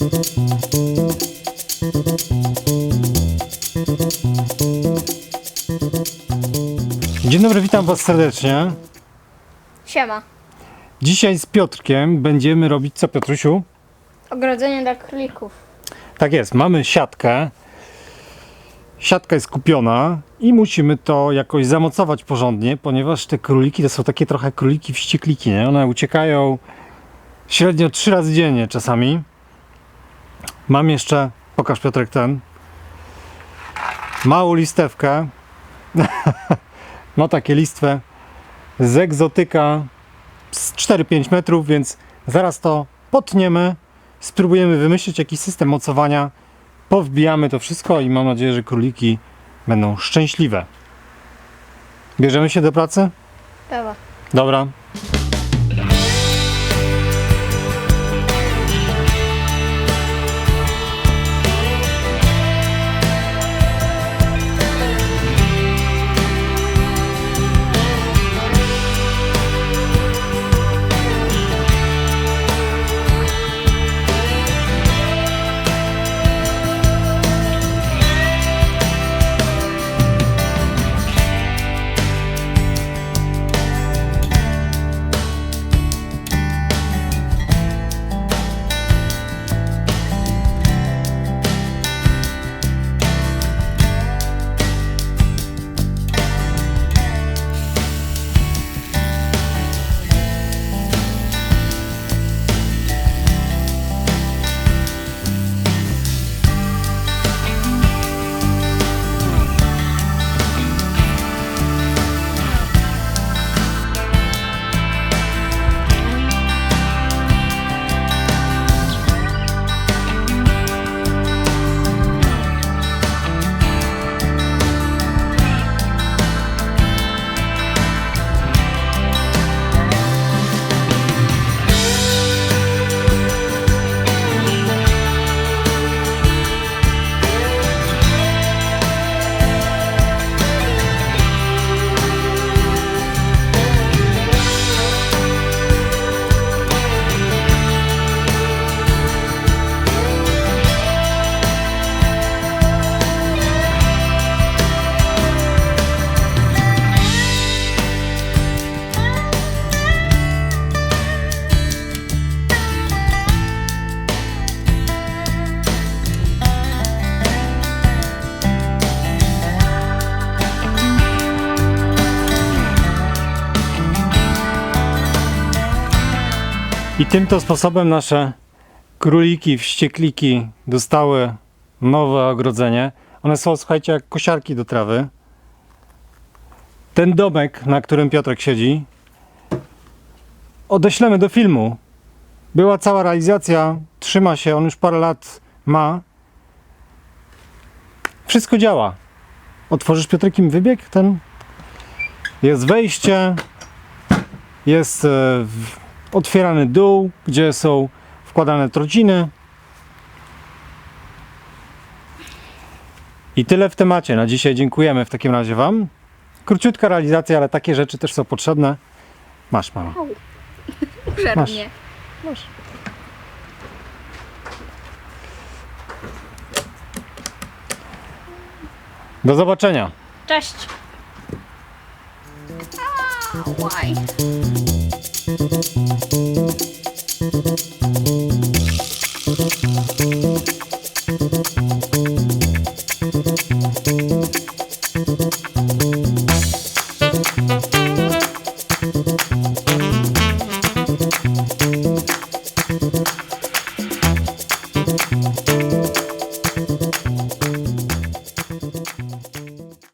Dzień dobry, witam Was serdecznie. Siema. Dzisiaj z Piotrkiem będziemy robić co, Piotrusiu? Ogrodzenie dla królików. Tak jest, mamy siatkę. Siatka jest kupiona i musimy to jakoś zamocować porządnie, ponieważ te króliki to są takie trochę króliki wściekliki, nie? One uciekają średnio trzy razy dziennie czasami. Mam jeszcze, pokaż Piotrek ten, małą listewkę. Ma takie listwę z egzotyka z 4-5 metrów, więc zaraz to potniemy spróbujemy wymyślić jakiś system mocowania, powbijamy to wszystko i mam nadzieję, że króliki będą szczęśliwe. Bierzemy się do pracy? Pewa. Dobra. I tym to sposobem nasze króliki, wściekliki dostały nowe ogrodzenie. One są, słuchajcie, jak kosiarki do trawy. Ten domek, na którym Piotrek siedzi, odeślemy do filmu. Była cała realizacja, trzyma się, on już parę lat ma. Wszystko działa. Otworzysz Piotrkiem wybieg ten? Jest wejście, jest w- otwierany dół, gdzie są wkładane trociny. I tyle w temacie. Na dzisiaj dziękujemy w takim razie Wam. Króciutka realizacja, ale takie rzeczy też są potrzebne. Masz, mama. Masz. Masz. Do zobaczenia. Cześć. Łaj. Thank you.